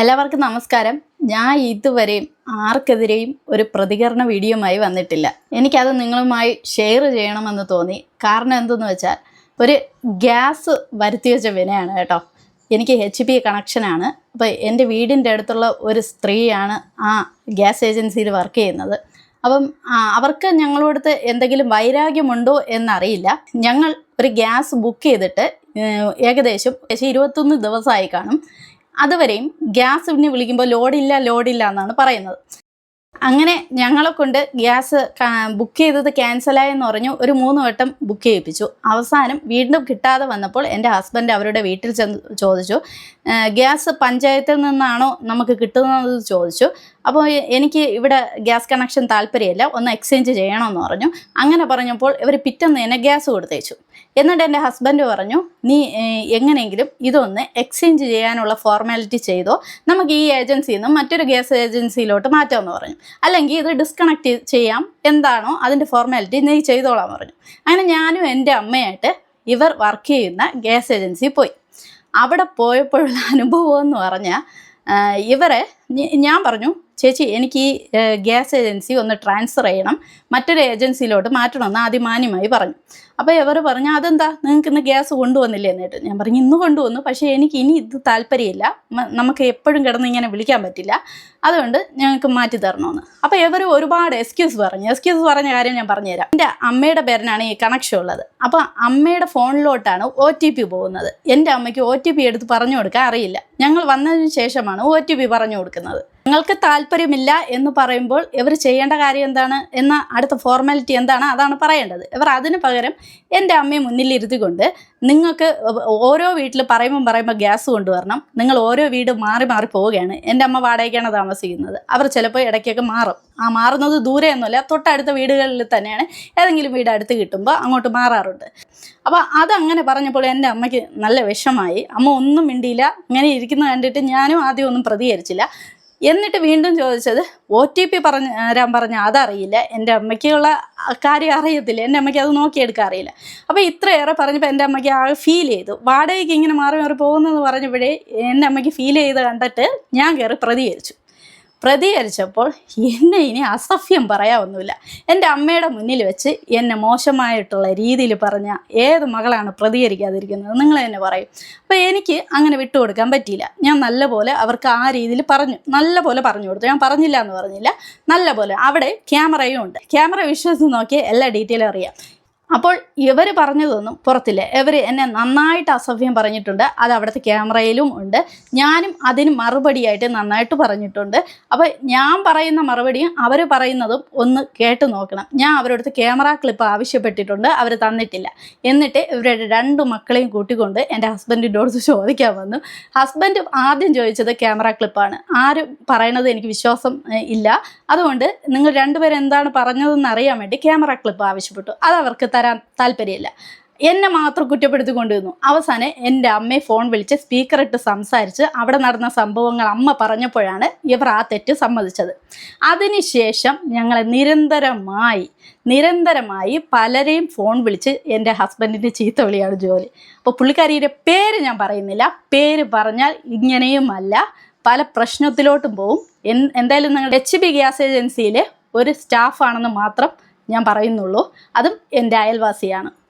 എല്ലാവർക്കും നമസ്കാരം. ഞാൻ ഇതുവരെയും ആർക്കെതിരെയും ഒരു പ്രതികരണ വീഡിയോയുമായി വന്നിട്ടില്ല. എനിക്കത് നിങ്ങളുമായി ഷെയർ ചെയ്യണമെന്ന് തോന്നി. കാരണം എന്തെന്ന് വെച്ചാൽ ഒരു ഗ്യാസ് വരുത്തി വെച്ച വിനയാണ് കേട്ടോ. എനിക്ക് എച്ച് പി കണക്ഷനാണ് അപ്പോൾ എന്റെ വീടിന്റെ അടുത്തുള്ള ഒരു സ്ത്രീയാണ് ആ ഗ്യാസ് ഏജൻസിയിൽ വർക്ക് ചെയ്യുന്നത്. അപ്പം അവർക്ക് ഞങ്ങളോടത്ത് എന്തെങ്കിലും വൈരാഗ്യമുണ്ടോ എന്നറിയില്ല. ഞങ്ങൾ ഒരു ഗ്യാസ് ബുക്ക് ചെയ്തിട്ട് ഏകദേശം ഏകദേശം ഇരുപത്തൊന്ന് ദിവസമായി കാണും. അതുവരെയും ഗ്യാസിനെ വിളിക്കുമ്പോൾ ലോഡില്ല ലോഡില്ല എന്നാണ് പറയുന്നത്. അങ്ങനെ ഞങ്ങളെ കൊണ്ട് ഗ്യാസ് ബുക്ക് ചെയ്തത് ക്യാൻസലായെന്ന് പറഞ്ഞു ഒരു മൂന്ന് വട്ടം ബുക്ക് ചെയ്യിപ്പിച്ചു. അവസാനം വീണ്ടും കിട്ടാതെ വന്നപ്പോൾ എന്റെ ഹസ്ബൻഡ് അവരുടെ വീട്ടിൽ ചെന്ന് ചോദിച്ചു ഗ്യാസ് പഞ്ചായത്തിൽ നിന്നാണോ നമുക്ക് കിട്ടുന്നത് ചോദിച്ചു. അപ്പോൾ എനിക്ക് ഇവിടെ ഗ്യാസ് കണക്ഷൻ താല്പര്യമില്ല ഒന്ന് എക്സ്ചേഞ്ച് ചെയ്യണമെന്ന് പറഞ്ഞു. അങ്ങനെ പറഞ്ഞപ്പോൾ ഇവർ പിറ്റേന്ന് തന്നെ ഗ്യാസ് കൊടുത്തേച്ചു. എന്നിട്ട് എന്റെ ഹസ്ബൻഡ് പറഞ്ഞു നീ എങ്ങനെയെങ്കിലും ഇതൊന്ന് എക്സ്ചേഞ്ച് ചെയ്യാനുള്ള ഫോർമാലിറ്റി ചെയ്തോ. നമുക്ക് ഈ ഏജൻസിയിൽ നിന്ന് മറ്റൊരു ഗ്യാസ് ഏജൻസിയിലോട്ട് മാറ്റാമെന്ന് പറഞ്ഞു. അല്ലെങ്കിൽ ഇത് ഡിസ്കണക്ട് ചെയ്യാം എന്താണോ അതിന്റെ ഫോർമാലിറ്റി നീ ചെയ്തോളാൻ പറഞ്ഞു. അങ്ങനെ ഞാനും എന്റെ അമ്മയായിട്ട് ഇവർ വർക്ക് ചെയ്യുന്ന ഗ്യാസ് ഏജൻസി പോയി. അവിടെ പോയപ്പോഴുള്ള അനുഭവം എന്ന് പറഞ്ഞാൽ ഇവരെ ഞാൻ പറഞ്ഞു ചേച്ചി എനിക്ക് ഈ ഗ്യാസ് ഏജൻസി ഒന്ന് ട്രാൻസ്ഫർ ചെയ്യണം. മറ്റൊരു ഏജൻസിയിലോട്ട് മാറ്റണമെന്ന് ആദ്യം മാന്യമായി പറഞ്ഞു. അപ്പോൾ ഇവർ പറഞ്ഞു അതെന്താ? നിങ്ങൾക്ക് ഇന്ന് ഗ്യാസ് കൊണ്ടുവന്നില്ലേ? എന്നിട്ട് ഞാൻ പറഞ്ഞു ഇന്ന് കൊണ്ടുവന്നു. പക്ഷേ എനിക്ക് ഇനി ഇത് താല്പര്യമില്ല. നമുക്ക് എപ്പോഴും കിടന്ന് ഇങ്ങനെ വിളിക്കാൻ പറ്റില്ല. അതുകൊണ്ട് ഞങ്ങൾക്ക് മാറ്റി തരണമെന്ന്. അപ്പോൾ ഇവർ ഒരുപാട് എക്സ്ക്യൂസ് പറഞ്ഞു. എക്സ്ക്യൂസ് പറഞ്ഞ കാര്യം ഞാൻ പറഞ്ഞുതരാം. എന്റെ അമ്മയുടെ പേരിനാണ് ഈ കണക്ഷൻ ഉള്ളത്. അപ്പോൾ അമ്മയുടെ ഫോണിലോട്ടാണ് ഒ ടി പി പോകുന്നത്. എന്റെ അമ്മയ്ക്ക് ഒ ടി പി എടുത്ത് പറഞ്ഞു കൊടുക്കാൻ അറിയില്ല. ഞങ്ങൾ വന്നതിന് ശേഷമാണ് ഒ ടി പി പറഞ്ഞു കൊടുക്കുന്നത്. നിങ്ങൾക്ക് താല്പര്യമില്ല എന്ന് പറയുമ്പോൾ ഇവർ ചെയ്യേണ്ട കാര്യം എന്താണ് എന്ന അടുത്ത ഫോർമാലിറ്റി എന്താണ് അതാണ് പറയേണ്ടത്. ഇവർ അതിന് പകരം എന്റെ അമ്മയെ മുന്നിലിരുത്തിക്കൊണ്ട് നിങ്ങൾക്ക് ഓരോ വീട്ടിൽ പറയുമ്പോൾ പറയുമ്പോൾ ഗ്യാസ് കൊണ്ടുവരണം. നിങ്ങൾ ഓരോ വീട് മാറി മാറി പോവുകയാണ്. എന്റെ അമ്മ വാടകയ്ക്കാണ് താമസിക്കുന്നത്. അവർ ചിലപ്പോൾ ഇടയ്ക്കൊക്കെ മാറും. ആ മാറുന്നത് ദൂരെയൊന്നുമല്ല തൊട്ടടുത്ത വീടുകളിൽ തന്നെയാണ്. ഏതെങ്കിലും വീട് അടുത്ത് കിട്ടുമ്പോൾ അങ്ങോട്ട് മാറാറുണ്ട്. അപ്പോൾ അതങ്ങനെ പറഞ്ഞപ്പോൾ എന്റെ അമ്മയ്ക്ക് നല്ല വിഷമായി അമ്മ ഒന്നും മിണ്ടിയില്ല. ഇങ്ങനെ ഇരിക്കുന്നത് കണ്ടിട്ട് ഞാനും ആദ്യം ഒന്നും പ്രതികരിച്ചില്ല. എന്നിട്ട് വീണ്ടും ചോദിച്ചത് ഒ ടി പി പറഞ്ഞ് തരാൻ പറഞ്ഞ അതറിയില്ല. എന്റെ അമ്മയ്ക്കുള്ള കാര്യം അറിയത്തില്ല. എന്റെ അമ്മയ്ക്ക് അത് നോക്കിയെടുക്കാൻ അറിയില്ല. അപ്പോൾ ഇത്രയേറെ പറഞ്ഞപ്പോൾ എന്റെ അമ്മയ്ക്ക് ആ ഫീൽ ചെയ്തു. വാടകയ്ക്ക് ഇങ്ങനെ മാറി മാറി പോകുന്നതെന്ന് പറഞ്ഞപ്പോഴേ എന്റെ അമ്മയ്ക്ക് ഫീൽ ചെയ്ത് കണ്ടിട്ട് ഞാൻ കയറി പ്രതികരിച്ചു. പ്രതികരിച്ചപ്പോൾ എന്നെ ഇനി അസഭ്യം പറയാവൊന്നുമില്ല. എന്റെ അമ്മയുടെ മുന്നിൽ വെച്ച് എന്നെ മോശമായിട്ടുള്ള രീതിയിൽ പറഞ്ഞ ഏത് മകളാണ് പ്രതികരിക്കാതിരിക്കുന്നത്? നിങ്ങൾ തന്നെ പറയും. അപ്പോൾ എനിക്ക് അങ്ങനെ വിട്ടുകൊടുക്കാൻ പറ്റിയില്ല. ഞാൻ നല്ലപോലെ അവർക്ക് ആ രീതിയിൽ പറഞ്ഞു. നല്ലപോലെ പറഞ്ഞു കൊടുത്തു. ഞാൻ പറഞ്ഞില്ല എന്ന് പറഞ്ഞില്ല. നല്ലപോലെ. അവിടെ ക്യാമറയും ഉണ്ട്. ക്യാമറ വിശ്വസിച്ച് നോക്കിയാൽ എല്ലാ ഡീറ്റെയിലും അറിയാം. അപ്പോൾ ഇവർ പറഞ്ഞതൊന്നും പുറത്തില്ല. ഇവർ എന്നെ നന്നായിട്ട് അസഭ്യം പറഞ്ഞിട്ടുണ്ട്. അത് അവിടുത്തെ ക്യാമറയിലും ഉണ്ട്. ഞാനും അതിന് മറുപടിയായിട്ട് നന്നായിട്ട് പറഞ്ഞിട്ടുണ്ട്. അപ്പോൾ ഞാൻ പറയുന്ന മറുപടിയും അവർ പറയുന്നതും ഒന്ന് കേട്ട് നോക്കണം. ഞാൻ അവരടുത്ത് ക്യാമറ ക്ലിപ്പ് ആവശ്യപ്പെട്ടിട്ടുണ്ട്. അവർ തന്നിട്ടില്ല. എന്നിട്ട് ഇവരുടെ രണ്ട് മക്കളെയും കൂട്ടിക്കൊണ്ട് എന്റെ ഹസ്ബൻഡിന്റെ അടുത്ത് ചോദിക്കാൻ വന്നു. ഹസ്ബൻഡ് ആദ്യം ചോദിച്ചത് ക്യാമറ ക്ലിപ്പാണ്. ആരും പറയണത് എനിക്ക് വിശ്വാസം ഇല്ല. അതുകൊണ്ട് നിങ്ങൾ രണ്ടുപേരും എന്താണ് പറഞ്ഞതെന്ന് അറിയാൻ വേണ്ടി ക്യാമറ ക്ലിപ്പ് ആവശ്യപ്പെട്ടു. അത് അവർക്ക് തരാൻ താല്പര്യമില്ല. എന്നെ മാത്രം കുറ്റപ്പെടുത്തി കൊണ്ടുവന്നു അവസാനം എന്റെ അമ്മയെ ഫോൺ വിളിച്ച് സ്പീക്കർ ഇട്ട് സംസാരിച്ച് അവിടെ നടന്ന സംഭവങ്ങൾ അമ്മ പറഞ്ഞപ്പോഴാണ് ഇവർ ആ തെറ്റ് സമ്മതിച്ചത്. അതിനുശേഷം ഞങ്ങളെ നിരന്തരമായി നിരന്തരമായി പലരെയും ഫോൺ വിളിച്ച് എന്റെ ഹസ്ബൻഡിന്റെ ചീത്ത വിളിയാണ് ജോലി. അപ്പോൾ പുള്ളിക്കാരിയുടെ പേര് ഞാൻ പറയുന്നില്ല. പേര് പറഞ്ഞാൽ ഇങ്ങനെയുമല്ല. പല പ്രശ്നത്തിലോട്ടും പോവും. എന്തായാലും നിങ്ങളുടെ എച്ച് ബി ഗ്യാസ് ഏജൻസിയിലെ ഒരു സ്റ്റാഫാണെന്ന് മാത്രം ഞാൻ പറയുന്നുള്ളൂ. അതും എന്റെ അയൽവാസിയാണ്.